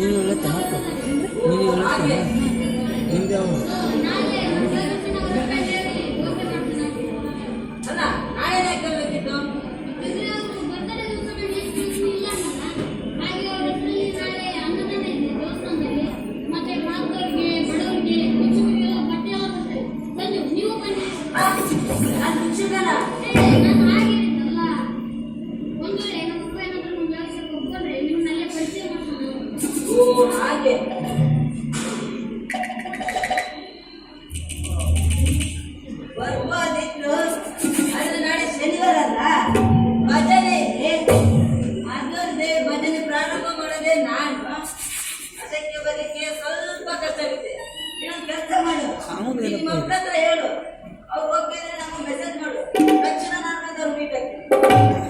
நீ வளர்த்தா நீ வளர்த்தா ಇದೆ ಬರ್ಬೋದಿತ್ತು ಶನಿವಾರ ಅಲ್ಲ ಭಜನೆ. ಪ್ರಾರಂಭ ಮಾಡೋದೇ ನಾನು. ಅದಕ್ಕೆ ಬಗ್ಗೆ ಸ್ವಲ್ಪ ಮಾಡು. ನಿಮ್ಮ ಹೇಳು. ಅವ್ರು ಹೋಗಿದ್ರೆ ನಮಗೆ ಮೆಸೇಜ್ ಮಾಡು. ತಕ್ಷಣ ನಾನು ಮೀಟ್ ಆಗ್ತೀನಿ.